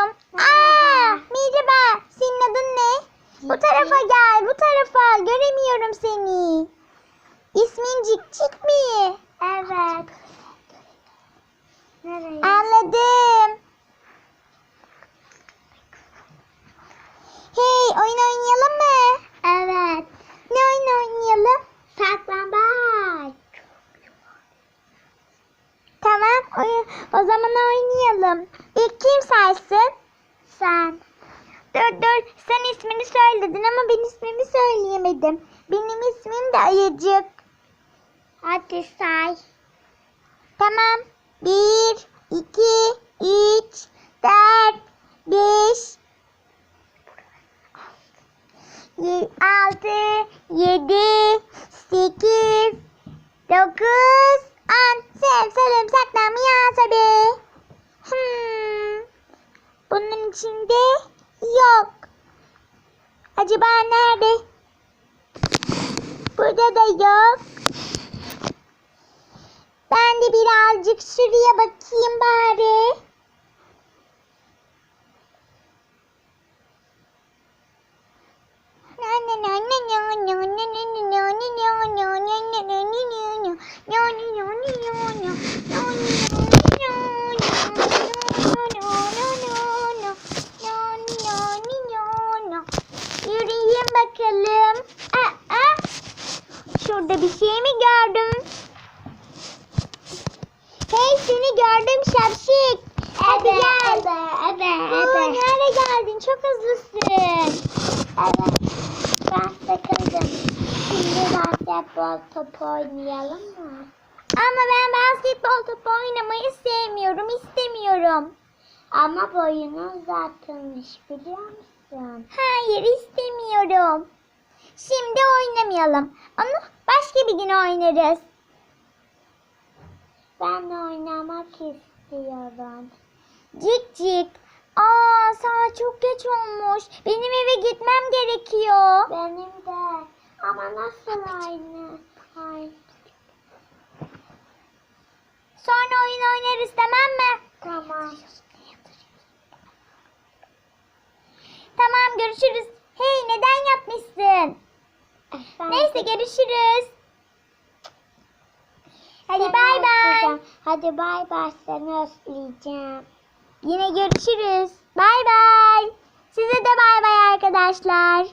geliyorum. Aa, merhaba. Senin adın ne? Bu tarafa gel, bu tarafa. Göremiyorum seni. İsmin Cikcik mi? Evet. Nereye? Anladım. Hey, oyun oynayalım mı? Evet. Ne oyun oynayalım? Saklambaç. Tamam, oyun. O zaman oynayalım. İlk kim saysın? Sen. Dur dur, sen ismini söyledin ama ben ismimi söyleyemedim. Benim ismim de Ayıcık. Hadi say. Tamam. Bir, iki, üç, dört, beş, altı, yedi, sekiz, dokuz, on. Sev, selim, saklanmıyor Acaba nerede? Burada da yok. Ben de birazcık şuraya bakayım bari. Yürüyeyim bakalım. Aa, aa. Şurada bir şey mi gördüm? Hey seni gördüm şapşik. Hadi gel. Evet. Evet. Aa, Evet. nereye geldin? Çok hızlısın. Evet. Ben sıkıldım. Şimdi basketbol topu oynayalım mı? Ama ben basketbol topu oynamayı sevmiyorum, istemiyorum. Ama boyunu uzatılmış biliyor musun? Hayır, istemiyorum. Şimdi oynamayalım. Onu başka bir gün oynarız. Ben oynamak istiyorum. Cik cik. Aa, saat çok geç olmuş. Benim eve gitmem gerekiyor. Benim de. Ama nasıl aynı? Ay. Sonra oyun oynarız tamam mı? Tamam. Tamam görüşürüz. Hey neden yapmışsın? Efendim? Neyse görüşürüz. Hadi bay bay. Hadi bay bay seni özleyeceğim. Yine görüşürüz. Bay bay. Size de bay bay arkadaşlar.